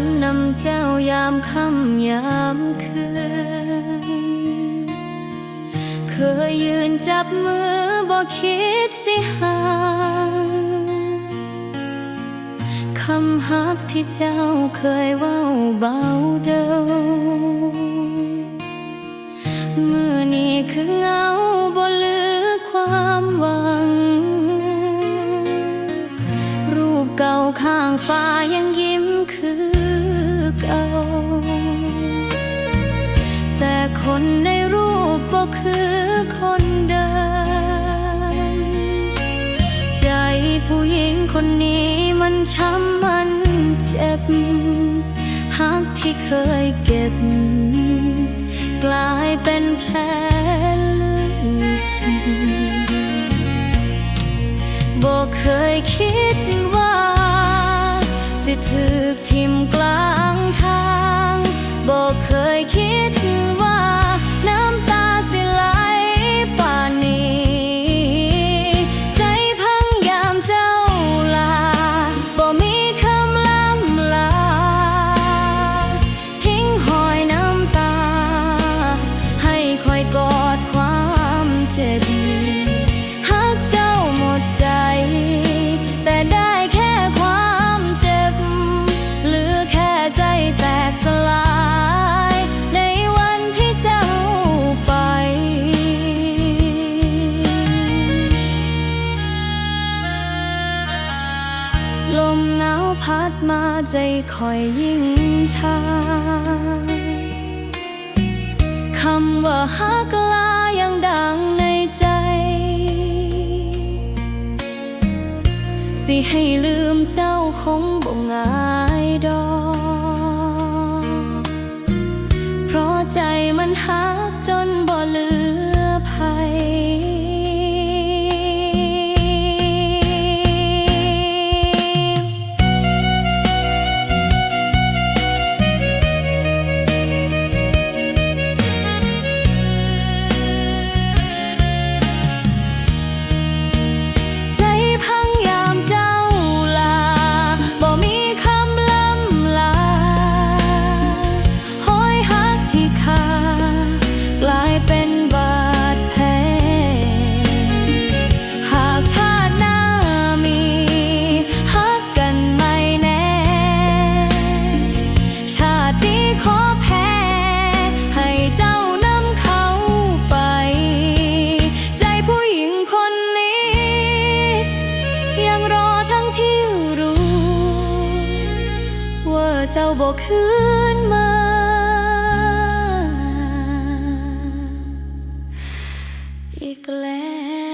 นนำเจ้ายามค่ำยามคืน เคยยืนจับมือบ่คิดสิห่างคำฮักที่เจ้าเคยเว้าเบาเดิมมือนี้คือเงาบ่เหลือความหวัง รูปเก่าข้างฟ้ายังยิ้มคื คนในรูปบ่คือคนเดิม ใจผู้หญิงคนนี้มันช้ำมันเจ็บหักที่เคยเก็บ กลายเป็นแผลลึกบอกเคยคิดว่า สิถึกทิมกลางทางบอกเคยคิด ความเจ็บหักเจ้าหมดใจ แต่ได้แค่ความเจ็บ เหลือแค่ใจแตกสลาย ในวันที่เจ้าไป ลมหนาวพัดมาใจคอยยิ่งชาคำว่าฮักล สิให้ลืมเจ้าคงบ่ง่ายดอก เพราะใจมันหักจนบ่ลือ เจ้าบอกคืนมา อีกแล้ว